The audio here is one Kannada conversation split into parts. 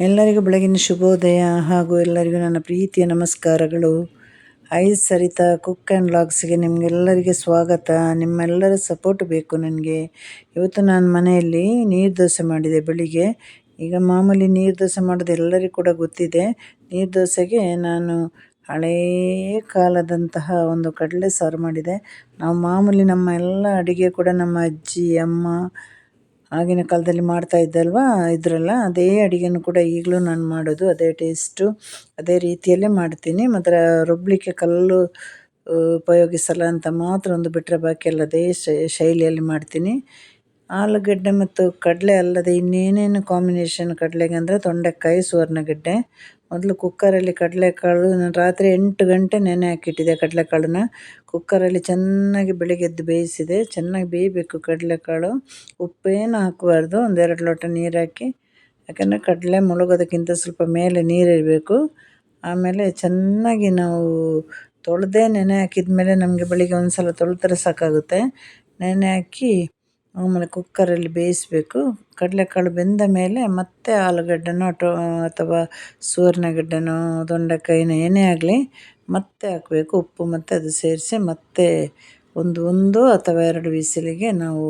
ಎಲ್ಲರಿಗೂ ಬೆಳಗಿನ ಶುಭೋದಯ ಹಾಗೂ ಎಲ್ಲರಿಗೂ ನನ್ನ ಪ್ರೀತಿಯ ನಮಸ್ಕಾರಗಳು. ಐ ಸರಿತಾ, ಕುಕ್ ಆ್ಯಂಡ್ ಲಾಗ್ಸ್ಗೆ ನಿಮಗೆಲ್ಲರಿಗೆ ಸ್ವಾಗತ. ನಿಮ್ಮೆಲ್ಲರ ಸಪೋರ್ಟ್ ಬೇಕು ನನಗೆ. ಇವತ್ತು ನಾನು ಮನೆಯಲ್ಲಿ ನೀರು ದೋಸೆ ಮಾಡಿದೆ ಬೆಳಿಗ್ಗೆ. ಈಗ ಮಾಮೂಲಿ ನೀರು ದೋಸೆ ಮಾಡೋದು ಎಲ್ಲರಿಗೂ ಕೂಡ ಗೊತ್ತಿದೆ. ನೀರು ದೋಸೆಗೆ ನಾನು ಹಳೇ ಕಾಲದಂತಹ ಒಂದು ಕಡಲೆ ಸಾರು ಮಾಡಿದೆ. ನಾವು ಮಾಮೂಲಿ ನಮ್ಮ ಎಲ್ಲ ಅಡುಗೆ ಕೂಡ ನಮ್ಮ ಅಜ್ಜಿ, ಅಮ್ಮ ಆಗಿನ ಕಾಲದಲ್ಲಿ ಮಾಡ್ತಾ ಇದ್ದಲ್ವಾ? ಇದ್ರಲ್ಲ ಅದೇ ಅಡುಗೆನೂ ಕೂಡ ಈಗಲೂ ನಾನು ಮಾಡೋದು, ಅದೇ ಟೇಸ್ಟು, ಅದೇ ರೀತಿಯಲ್ಲೇ ಮಾಡ್ತೀನಿ. ಮಾತ್ರ ರುಬ್ಬಲಿಕ್ಕೆ ಕಲ್ಲು ಉಪಯೋಗಿಸಲ್ಲ ಅಂತ ಮಾತ್ರ ಒಂದು ಬಿಟ್ಟರೆ ಬಾಕಿ ಎಲ್ಲ ಅದೇ ಶೈಲಿಯಲ್ಲಿ ಮಾಡ್ತೀನಿ. ಆಲೂಗಡ್ಡೆ ಮತ್ತು ಕಡಲೆ ಅಲ್ಲದೆ ಇನ್ನೇನೇನು ಕಾಂಬಿನೇಷನ್ ಕಡಲೆಗೆ ಅಂದರೆ ತೊಂಡೆಕಾಯಿ, ಸುವರ್ಣಗಡ್ಡೆ. ಮೊದಲು ಕುಕ್ಕರಲ್ಲಿ ಕಡಲೆಕಾಳು, ನಾನು ರಾತ್ರಿ ಎಂಟು ಗಂಟೆ ನೆನೆ ಹಾಕಿಟ್ಟಿದ್ದೆ ಕಡಲೆಕಾಳನ್ನ. ಕುಕ್ಕರಲ್ಲಿ ಚೆನ್ನಾಗಿ ಬೆಳಿಗ್ಗೆ ಎದ್ದು ಬೇಯಿಸಿದೆ. ಚೆನ್ನಾಗಿ ಬೇಯಬೇಕು ಕಡಲೆಕಾಳು. ಉಪ್ಪೇನು ಹಾಕಬಾರ್ದು. ಒಂದೆರಡು ಲೋಟ ನೀರು ಹಾಕಿ ಯಾಕಂದರೆ ಕಡಲೆ ಮುಳುಗೋದಕ್ಕಿಂತ ಸ್ವಲ್ಪ ಮೇಲೆ ನೀರಿರಬೇಕು. ಆಮೇಲೆ ಚೆನ್ನಾಗಿ ನಾವು ತೊಳೆದೇ ನೆನೆ ಹಾಕಿದ ಮೇಲೆ ನಮಗೆ ಬೆಳಿಗ್ಗೆ ಒಂದು ಸಲ ತೊಳೆದ್ರೆ ಸಾಕಾಗುತ್ತೆ. ನೆನೆ ಹಾಕಿ ಆಮೇಲೆ ಕುಕ್ಕರಲ್ಲಿ ಬೇಯಿಸಬೇಕು. ಕಡಲೆಕಾಳು ಬೆಂದ ಮೇಲೆ ಮತ್ತೆ ಆಲೂಗಡ್ಡೆನೋ ಟೊ ಅಥವಾ ಸುವರ್ಣಗಡ್ಡೆನೋ ದೊಂಡೆಕಾಯಿನೋ ಏನೇ ಆಗಲಿ ಮತ್ತೆ ಹಾಕಬೇಕು. ಉಪ್ಪು ಮತ್ತು ಅದು ಸೇರಿಸಿ ಮತ್ತೆ ಒಂದು ಒಂದು ಅಥವಾ ಎರಡು ವಿಸಿಲಿಗೆ ನಾವು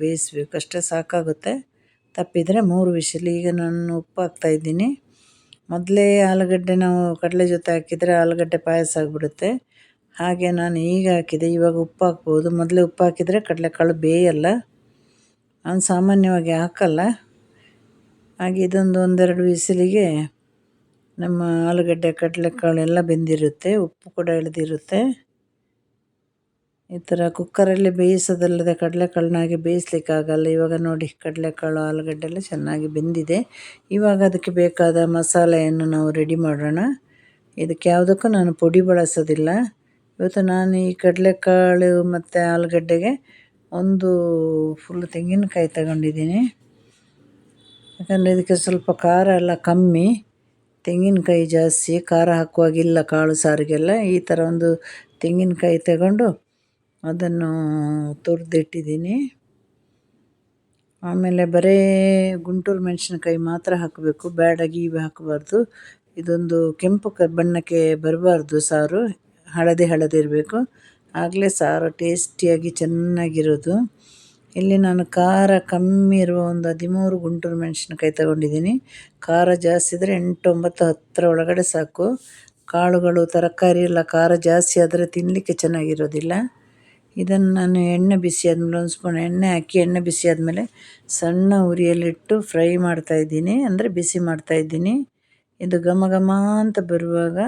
ಬೇಯಿಸಬೇಕು. ಅಷ್ಟೇ ಸಾಕಾಗುತ್ತೆ. ತಪ್ಪಿದರೆ ಮೂರು ವಿಸಿಲ್. ಈಗ ನಾನು ಉಪ್ಪು ಹಾಕ್ತಾಯಿದ್ದೀನಿ ಮೊದಲೇ ಆಲೂಗಡ್ಡೆ ನಾವು ಕಡಲೆ ಜೊತೆ ಹಾಕಿದರೆ ಆಲೂಗಡ್ಡೆ ಪಾಯಸ ಆಗಿಬಿಡುತ್ತೆ. ಹಾಗೆ ನಾನು ಈಗ ಹಾಕಿದೆ. ಇವಾಗ ಉಪ್ಪು ಹಾಕ್ಬೋದು. ಮೊದಲೇ ಉಪ್ಪು ಹಾಕಿದರೆ ಕಡಲೆಕಾಳು ಬೇಯಲ್ಲ. ನಾನು ಸಾಮಾನ್ಯವಾಗಿ ಹಾಕಲ್ಲ. ಹಾಗೆ ಇದೊಂದು ಒಂದೆರಡು ವಿಸಿಲಿಗೆ ನಮ್ಮ ಆಲೂಗಡ್ಡೆ, ಕಡಲೆಕಾಳು ಎಲ್ಲ ಬೆಂದಿರುತ್ತೆ, ಉಪ್ಪು ಕೂಡ ಇಳಿದಿರುತ್ತೆ ಈ ಥರ ಕುಕ್ಕರಲ್ಲಿ ಬೇಯಿಸೋದಲ್ಲದೆ ಕಡಲೆಕಾಳನ್ನಾಗಿ ಬೇಯಿಸ್ಲಿಕ್ಕಾಗಲ್ಲ ಇವಾಗ ನೋಡಿ ಕಡಲೆಕಾಳು, ಆಲೂಗಡ್ಡೆ ಎಲ್ಲ ಚೆನ್ನಾಗಿ ಬೆಂದಿದೆ. ಇವಾಗ ಅದಕ್ಕೆ ಬೇಕಾದ ಮಸಾಲೆಯನ್ನು ನಾವು ರೆಡಿ ಮಾಡೋಣ. ಇದಕ್ಕೆ ಯಾವುದಕ್ಕೂ ನಾನು ಪುಡಿ ಬಳಸೋದಿಲ್ಲ. ಇವತ್ತು ನಾನು ಈ ಕಡಲೆಕಾಳು ಮತ್ತು ಆಲೂಗಡ್ಡೆಗೆ ಒಂದು ಫುಲ್ ತೆಂಗಿನಕಾಯಿ ತಗೊಂಡಿದ್ದೀನಿ. ಯಾಕಂದರೆ ಇದಕ್ಕೆ ಸ್ವಲ್ಪ ಖಾರ ಎಲ್ಲ ಕಮ್ಮಿ. ತೆಂಗಿನಕಾಯಿ ಜಾಸ್ತಿ, ಖಾರ ಹಾಕುವಾಗಿಲ್ಲ ಕಾಳು ಸಾರಿಗೆಲ್ಲ. ಈ ಥರ ಒಂದು ತೆಂಗಿನಕಾಯಿ ತಗೊಂಡು ಅದನ್ನು ತುರಿದಿಟ್ಟಿದ್ದೀನಿ. ಆಮೇಲೆ ಬರೇ ಗುಂಟೂರು ಮೆಣಸಿನಕಾಯಿ ಮಾತ್ರ ಹಾಕಬೇಕು. ಬ್ಯಾಡ ಇವು ಹಾಕಬಾರ್ದು. ಇದೊಂದು ಕೆಂಪು ಬಣ್ಣಕ್ಕೆ ಬರಬಾರ್ದು ಸಾರು. ಹಳದಿ ಹಳದಿ ಇರಬೇಕು. ಆಗಲೇ ಸಾರು ಟೇಸ್ಟಿಯಾಗಿ ಚೆನ್ನಾಗಿರೋದು. ಇಲ್ಲಿ ನಾನು ಖಾರ ಕಮ್ಮಿ ಇರುವ ಒಂದು ಹದಿಮೂರು ಗುಂಟೂರು ಮೆಣಸಿನ್ಕಾಯಿ ತಗೊಂಡಿದ್ದೀನಿ. ಖಾರ ಜಾಸ್ತಿ ಇದ್ದರೆ ಎಂಟು ಒಂಬತ್ತು ಹತ್ತರ ಒಳಗಡೆ ಸಾಕು. ಕಾಳುಗಳು, ತರಕಾರಿ ಎಲ್ಲ ಖಾರ ಜಾಸ್ತಿ ಆದರೆ ತಿನ್ನಲಿಕ್ಕೆ ಚೆನ್ನಾಗಿರೋದಿಲ್ಲ. ಇದನ್ನು ನಾನು ಎಣ್ಣೆ ಬಿಸಿ ಆದಮೇಲೆ, ಒಂದು ಸ್ಪೂನ್ ಎಣ್ಣೆ ಹಾಕಿ ಎಣ್ಣೆ ಬಿಸಿ ಆದಮೇಲೆ ಸಣ್ಣ ಉರಿಯಲ್ಲಿಟ್ಟು ಫ್ರೈ ಮಾಡ್ತಾಯಿದ್ದೀನಿ ಅಂದರೆ ಬಿಸಿ ಮಾಡ್ತಾಯಿದ್ದೀನಿ ಇದು ಘಮ ಘಮ ಅಂತ ಬರುವಾಗ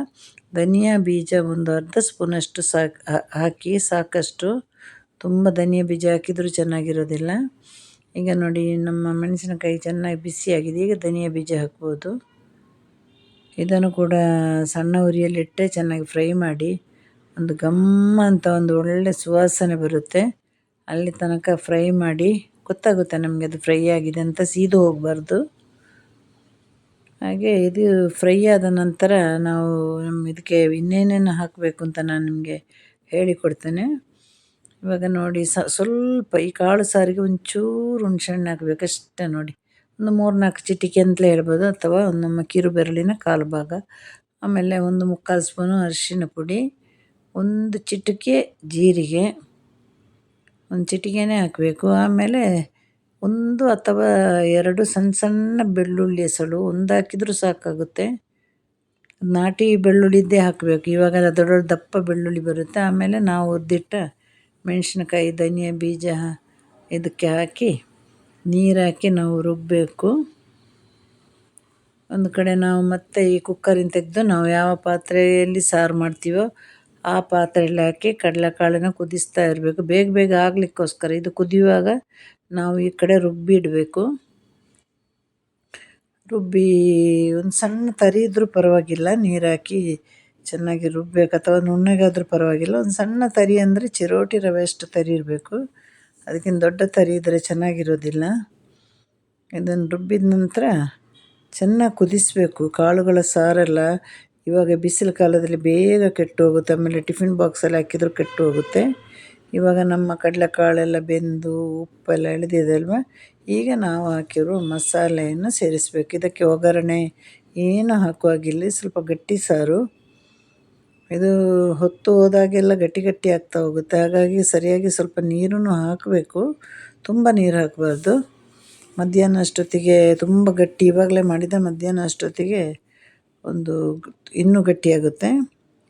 ಧನಿಯಾ ಬೀಜ ಒಂದು ಅರ್ಧ ಸ್ಪೂನಷ್ಟು ಸಾಕು ಹಾಕಿ ಸಾಕಷ್ಟು. ತುಂಬ ಧನಿಯಾ ಬೀಜ ಹಾಕಿದರೂ ಚೆನ್ನಾಗಿರೋದಿಲ್ಲ. ಈಗ ನೋಡಿ ನಮ್ಮ ಮೆಣಸಿನಕಾಯಿ ಚೆನ್ನಾಗಿ ಬಿಸಿಯಾಗಿದೆ. ಈಗ ಧನಿಯಾ ಬೀಜ ಹಾಕ್ಬೋದು. ಇದನ್ನು ಕೂಡ ಸಣ್ಣ ಉರಿಯಲ್ಲಿಟ್ಟೆ ಚೆನ್ನಾಗಿ ಫ್ರೈ ಮಾಡಿ ಒಂದು ಘಮ್ಮ ಅಂತ ಒಂದು ಒಳ್ಳೆ ಸುವಾಸನೆ ಬರುತ್ತೆ. ಅಲ್ಲಿ ತನಕ ಫ್ರೈ ಮಾಡಿ ಗೊತ್ತಾಗುತ್ತೆ ನಮಗೆ ಅದು ಫ್ರೈ ಆಗಿದೆ ಅಂತ ಸೀದು ಹೋಗಬಾರ್ದು. ಹಾಗೆ ಇದು ಫ್ರೈ ಆದ ನಂತರ ನಾವು ನಮ್ಮ ಇದಕ್ಕೆ ಇನ್ನೇನೇನು ಹಾಕಬೇಕು ಅಂತ ನಾನು ನಿಮಗೆ ಹೇಳಿಕೊಡ್ತೇನೆ. ಇವಾಗ ನೋಡಿ ಸ, ಸ್ವಲ್ಪ ಈ ಕಾಳು ಸಾರಿಗೆ ಒಂಚೂರು ಹುಣ್ಸೆಹಣ್ಣು ಹಾಕಬೇಕು ಅಷ್ಟೇ ನೋಡಿ. ಒಂದು ಮೂರು ನಾಲ್ಕು ಚಿಟಿಕೆ ಅಂತಲೇ ಹೇಳ್ಬೋದು ಅಥವಾ ನಮ್ಮ ಕಿರು ಬೆರಳಿನ ಕಾಲು ಭಾಗ. ಆಮೇಲೆ ಒಂದು ಮುಕ್ಕಾಲು ಸ್ಪೂನು ಅರಿಶಿನ ಪುಡಿ, ಒಂದು ಚಿಟಿಕೆ ಜೀರಿಗೆ, ಒಂದು ಚಿಟಿಕೆನೇ ಹಾಕಬೇಕು. ಆಮೇಲೆ ಒಂದು ಅಥವಾ ಎರಡು ಸಣ್ಣ ಸಣ್ಣ ಬೆಳ್ಳುಳ್ಳಿ ಎಸಳು ಒಂದು ಹಾಕಿದರೂ ಸಾಕಾಗುತ್ತೆ. ನಾಟಿ ಬೆಳ್ಳುಳ್ಳಿದ್ದೇ ಹಾಕಬೇಕು. ಇವಾಗ ದೊಡ್ಡ ದೊಡ್ಡ ದಪ್ಪ ಬೆಳ್ಳುಳ್ಳಿ ಬರುತ್ತೆ. ಆಮೇಲೆ ನಾವು ಒದ್ದಿಟ್ಟ ಮೆಣಸಿನಕಾಯಿ, ಧನಿಯಾ ಬೀಜ ಇದಕ್ಕೆ ಹಾಕಿ ನೀರು ಹಾಕಿ ನಾವು ರುಬ್ಬಬೇಕು ಒಂದು ಕಡೆ ನಾವು ಮತ್ತೆ ಈ ಕುಕ್ಕರಿಂದ ತೆಗೆದು ನಾವು ಯಾವ ಪಾತ್ರೆಯಲ್ಲಿ ಸಾರು ಮಾಡ್ತೀವೋ ಆ ಪಾತ್ರೆಯಲ್ಲಿ ಹಾಕಿ ಕಡಲೆಕಾಳನ್ನು ಕುದಿಸ್ತಾ ಇರಬೇಕು. ಬೇಗ ಬೇಗ ಆಗಲಿಕ್ಕೋಸ್ಕರ. ಇದು ಕುದಿಯುವಾಗ ನಾವು ಈ ಕಡೆ ರುಬ್ಬಿ ಇಡಬೇಕು. ರುಬ್ಬಿ ಒಂದು ಸಣ್ಣ ತರಿ ಇದ್ದರೂ ಪರವಾಗಿಲ್ಲ, ನೀರು ಹಾಕಿ ಚೆನ್ನಾಗಿ ರುಬ್ಬಬೇಕು ಅಥವಾ ನುಣ್ಣಗಾದರೂ ಪರವಾಗಿಲ್ಲ, ಒಂದು ಸಣ್ಣ ತರಿ ಅಂದರೆ ಚಿರೋಟಿ ರವೆ ಅಷ್ಟು ತರಿ ಇರಬೇಕು. ಅದಕ್ಕಿಂತ ದೊಡ್ಡ ತರಿ ಇದ್ದರೆ ಚೆನ್ನಾಗಿರೋದಿಲ್ಲ. ಇದನ್ನು ರುಬ್ಬಿದ ನಂತರ ಚೆನ್ನಾಗಿ ಕುದಿಸಬೇಕು. ಕಾಳುಗಳ ಸಾರೆಲ್ಲ ಇವಾಗ ಬಿಸಿಲು ಕಾಲದಲ್ಲಿ ಬೇಗ ಕೆಟ್ಟು ಹೋಗುತ್ತೆ. ಆಮೇಲೆ ಟಿಫಿನ್ ಬಾಕ್ಸಲ್ಲಿ ಹಾಕಿದರೂ ಕೆಟ್ಟು ಹೋಗುತ್ತೆ. ಇವಾಗ ನಮ್ಮ ಕಡಲೆಕಾಳೆಲ್ಲ ಬೆಂದು ಉಪ್ಪೆಲ್ಲ ಇಳಿದಿದೆ ಅಲ್ವಾ ಈಗ ನಾವು ಹಾಕಿರೋ ಮಸಾಲೆಯನ್ನು ಸೇರಿಸಬೇಕು. ಇದಕ್ಕೆ ಒಗ್ಗರಣೆ ಏನು ಹಾಕುವಾಗಿಲ್ಲ. ಸ್ವಲ್ಪ ಗಟ್ಟಿ ಸಾರು. ಇದು ಹೊತ್ತು ಹೋದಾಗೆಲ್ಲ ಗಟ್ಟಿ ಗಟ್ಟಿ ಆಗ್ತಾ ಹೋಗುತ್ತೆ. ಹಾಗಾಗಿ ಸರಿಯಾಗಿ ಸ್ವಲ್ಪ ನೀರನ್ನು ಹಾಕಬೇಕು. ತುಂಬ ನೀರು ಹಾಕಬಾರ್ದು. ಮಧ್ಯಾಹ್ನ ಅಷ್ಟೊತ್ತಿಗೆ ತುಂಬ ಗಟ್ಟಿ, ಇವಾಗಲೇ ಮಾಡಿದ ಮಧ್ಯಾಹ್ನ ಅಷ್ಟೊತ್ತಿಗೆ ಒಂದು ಇನ್ನೂ ಗಟ್ಟಿಯಾಗುತ್ತೆ.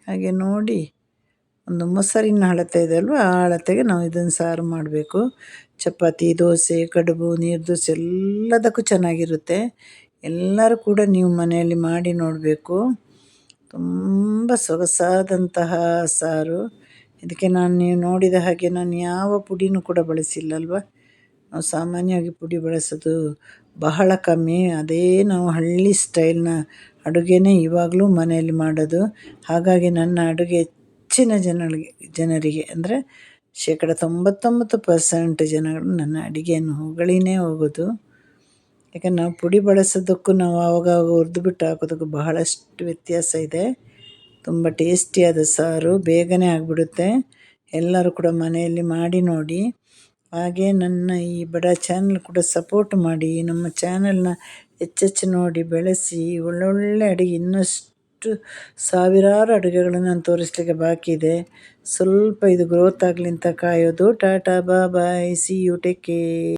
ಹಾಗೆ ನೋಡಿ ಒಂದು ಮೊಸರಿನ ಅಳತೆ ಇದೆ ಅಲ್ವಾ? ಆ ಅಳತೆಗೆ ನಾವು ಇದನ್ನು ಸಾರು ಮಾಡಬೇಕು. ಚಪಾತಿ, ದೋಸೆ, ಕಡುಬು, ನೀರು ದೋಸೆ ಎಲ್ಲದಕ್ಕೂ ಚೆನ್ನಾಗಿರುತ್ತೆ. ಎಲ್ಲರೂ ಕೂಡ ನೀವು ಮನೆಯಲ್ಲಿ ಮಾಡಿ ನೋಡಬೇಕು. ತುಂಬ ಸೊಗಸಾದಂತಹ ಸಾರು. ಇದಕ್ಕೆ ನಾನು ನೀವು ನೋಡಿದ ಹಾಗೆ ನಾನು ಯಾವ ಪುಡಿನೂ ಕೂಡ ಬಳಸಿಲ್ಲಲ್ವ ನಾವು ಸಾಮಾನ್ಯವಾಗಿ ಪುಡಿ ಬಳಸೋದು ಬಹಳ ಕಮ್ಮಿ. ಅದೇ ನಾವು ಹಳ್ಳಿ ಸ್ಟೈಲ್ನ ಅಡುಗೆನೇ ಇವಾಗಲೂ ಮನೆಯಲ್ಲಿ ಮಾಡೋದು. ಹಾಗಾಗಿ ನನ್ನ ಅಡುಗೆ ಹೆಚ್ಚಿನ ಜನಗಳಿಗೆ, ಜನರಿಗೆ ಅಂದರೆ ಶೇಕಡ ತೊಂಬತ್ತೊಂಬತ್ತು ಪರ್ಸೆಂಟ್ ಜನಗಳು ನನ್ನ ಅಡುಗೆಯನ್ನು ಹೊಗಳಿನೇ ಹೋಗೋದು. ಯಾಕಂದ್ರೆ ನಾವು ಪುಡಿ ಬಳಸೋದಕ್ಕೂ ನಾವು ಆವಾಗವಾಗ ಹುರಿದ್ಬಿಟ್ಟು ಹಾಕೋದಕ್ಕೂ ಬಹಳಷ್ಟು ವ್ಯತ್ಯಾಸ ಇದೆ. ತುಂಬ ಟೇಸ್ಟಿಯಾದ ಸಾರು ಬೇಗನೆ ಆಗಿಬಿಡುತ್ತೆ. ಎಲ್ಲರೂ ಕೂಡ ಮನೆಯಲ್ಲಿ ಮಾಡಿ ನೋಡಿ. ಹಾಗೆ ನನ್ನ ಈ ಬಡ ಚಾನಲ್ ಕೂಡ ಸಪೋರ್ಟ್ ಮಾಡಿ. ನಮ್ಮ ಚಾನಲ್ನ ಹೆಚ್ಚೆಚ್ಚು ನೋಡಿ, ಬೆಳೆಸಿ ಒಳ್ಳೊಳ್ಳೆ ಅಡುಗೆ ಇನ್ನಷ್ಟು ಸಾವಿರಾರು ಅಡುಗೆಗಳನ್ನು ನಾನು ತೋರಿಸ್ಲಿಕ್ಕೆ ಬಾಕಿ ಇದೆ. ಸ್ವಲ್ಪ ಇದು ಗ್ರೋತ್ ಆಗಲಿ ಅಂತ ಕಾಯೋದು. ಟಾಟಾ ಬಾ bye see you take care